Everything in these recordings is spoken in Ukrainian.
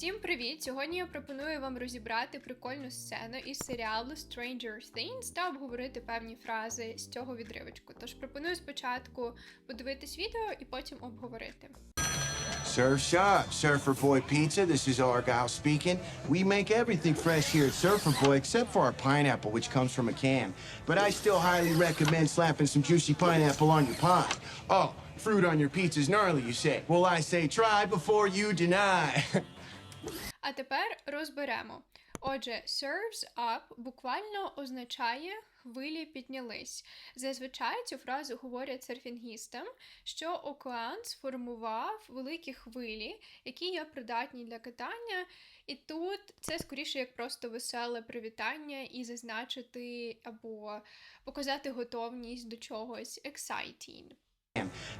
Всім привіт! Сьогодні я пропоную вам розібрати прикольну сцену із серіалу Stranger Things та обговорити певні фрази з цього відривочку. Тож пропоную спочатку подивитись відео і потім обговорити. Surf Shop, Surfer Boy Pizza. This is Argyle speaking. We make everything fresh here at Surfer Boy except for our pineapple, which comes from a can. But I still highly recommend slapping some juicy pineapple on your pie. Oh, fruit on your pizza's gnarly, you say? Well, I say try before you deny. А тепер розберемо. Отже, serves up буквально означає хвилі піднялись. Зазвичай цю фразу говорять серфінгістам, що океан сформував великі хвилі, які є придатні для катання. І тут це скоріше як просто веселе привітання і зазначити або показати готовність до чогось exciting.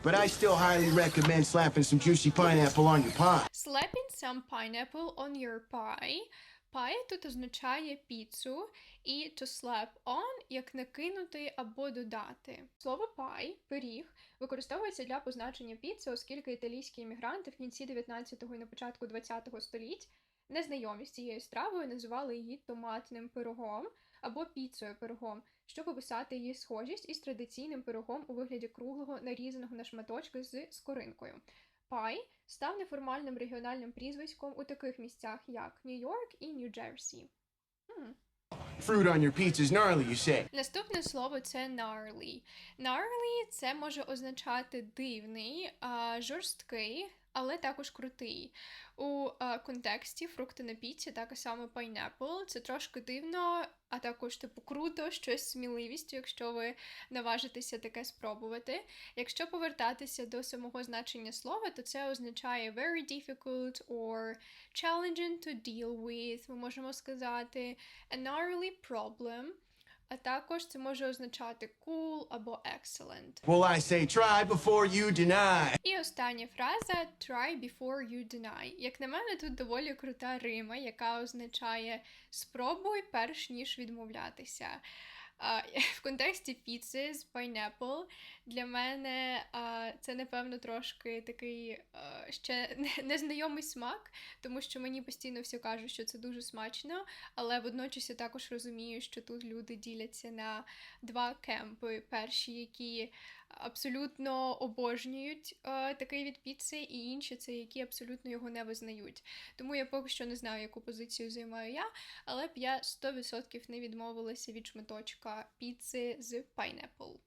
But I still highly recommend slapping some juicy pineapple on your pie. Slapping some pineapple on your pie. Pie тут означає піцу, і to slap on як накинути або додати. Слово pie, пиріг, використовується для позначення піци, оскільки італійські іммігранти в кінці 19-го і на початку 20-го століть незнайомі з цією стравою називали її томатним пирогом або піцею пирогом, щоб описати її схожість із традиційним пирогом у вигляді круглого, нарізаного на шматочки з скоринкою. Пай став неформальним регіональним прізвиськом у таких місцях, як Нью-Йорк і Нью-Джерсі. Fruit on your pizza's gnarly, you say? Наступне слово це gnarly. Gnarly – це може означати дивний, жорсткий, але також крутий. У а, контексті фрукти на піці, так саме pineapple, це трошки дивно, а також типу круто, щось сміливістю, якщо ви наважитеся таке спробувати. Якщо повертатися до самого значення слова, то це означає very difficult or challenging to deal with. Ми можемо сказати a gnarly problem. А також це може означати cool або excellent. Well, I say try before you deny. І остання фраза try before you deny. Як на мене, тут доволі крута рима, яка означає спробуй перш ніж відмовлятися. А, в контексті піци з pineapple для мене а, це, напевно, трошки такий а, ще незнайомий смак, тому що мені постійно всі кажуть, що це дуже смачно, але водночас я також розумію, що тут люди діляться на два кемпи. Перші, які абсолютно обожнюють е, такий від піци, і інші це які абсолютно його не визнають. Тому я поки що не знаю, яку позицію займаю я, але б я 100% не відмовилася від шматочка піци з pineapple.